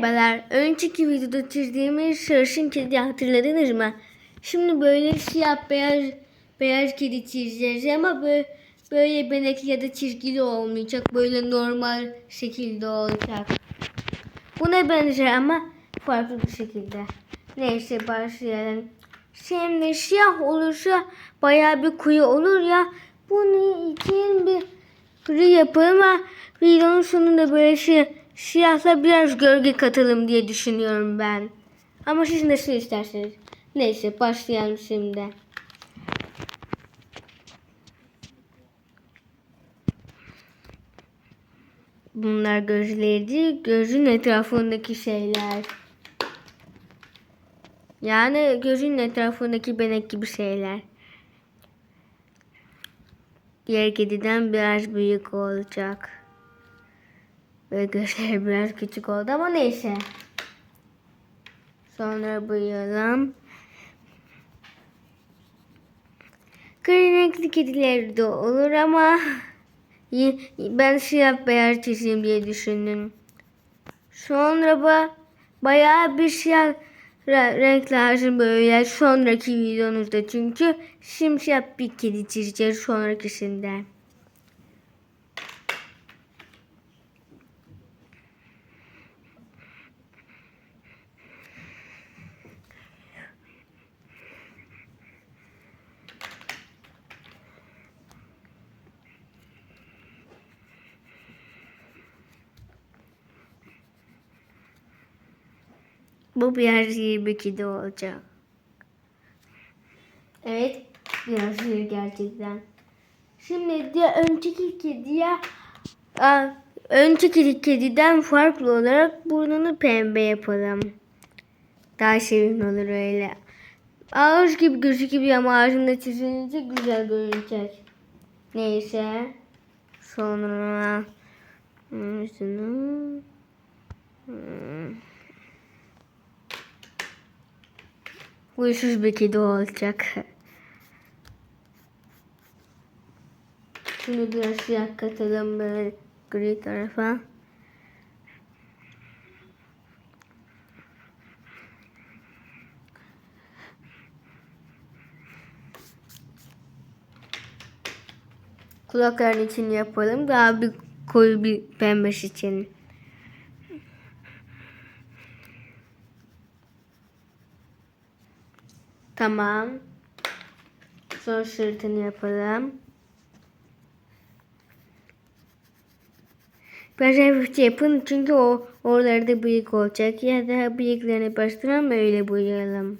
Merhabalar. Önceki videoda çizdiğimiz sarışın kedi hatırladınız mı? Şimdi böyle siyah beyaz beyaz kedi çizeceğiz ama böyle, böyle benekli ya da çizgili olmayacak. Böyle normal şekilde olacak. Buna benzer ama farklı bir şekilde. Neyse başlayalım. Şimdi siyah olursa bayağı bir kuyu olur ya. Bunu için bir gri yapalım ama videonun sonunda böyle şey, siyahla biraz gölge katalım diye düşünüyorum ben. Ama siz nasıl isterseniz. Neyse başlayalım şimdi. Bunlar gözleri gözün etrafındaki şeyler. Yani gözün etrafındaki benek gibi şeyler. Diğer kediden biraz büyük olacak. Ve gözleri biraz küçük oldu ama neyse. Sonra boyayalım. Gri renkli kediler de olur ama ben siyah beyaz çizeyim diye düşündüm. Sonra ba bayağı bir siyah re- renk lazım böyle sonraki videomuzda çünkü simsiyah bir kedi çizeceğiz sonrakisinde. Bu biraz iyi bir kedi olacak. Evet, biraz gerçekten. Şimdi diye önceki kediye aa, önceki kediden farklı olarak burnunu pembe yapalım. Daha sevimli olur öyle. Ağız gibi gözüküyor ama ağzında çizilince güzel görünecek. Neyse. Sonra hmm, üstünü hmm. Huysuz bir kedi olacak. Şimdi biraz siyah katalım böyle gri tarafa. Kulakların için yapalım. Daha bir koyu bir pembeş için. Tamam. Son sırtını yapalım. Biraz hafifçe yapın çünkü o oralarda büyük olacak. Ya da bıyıklarını bastıralım öyle boyayalım.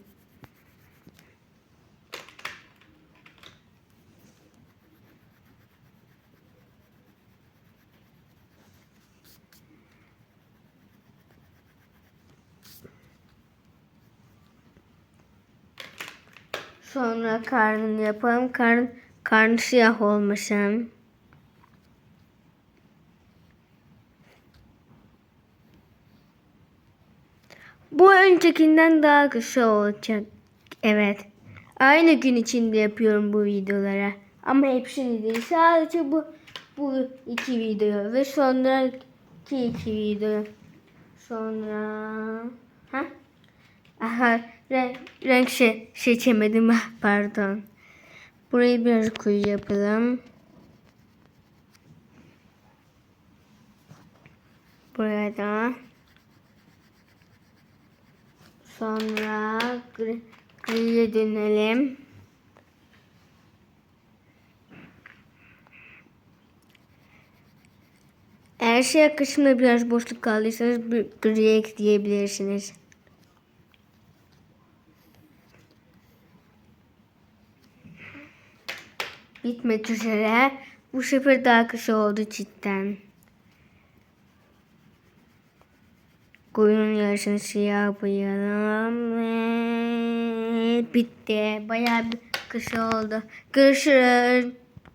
Sonra karnını yapalım. Karn, karnı siyah olmasın. Bu öncekinden daha kısa olacak. Evet. Aynı gün içinde yapıyorum bu videolara. Ama hepsini değil. Sadece bu bu iki video ve sonraki iki video. Sonra ha? Aha renk, şey, seçemedim ah, pardon. Burayı biraz koyu yapalım. Buraya da. Sonra gri, griye dönelim. Eğer şey kısmında biraz boşluk kaldıysanız griye ekleyebilirsiniz. Bitmek üzere. Bu sefer daha kısa oldu cidden. Koyunun yarısını siyah boyayalım. Ve bitti. Bayağı bir kısa oldu. Görüşürüz.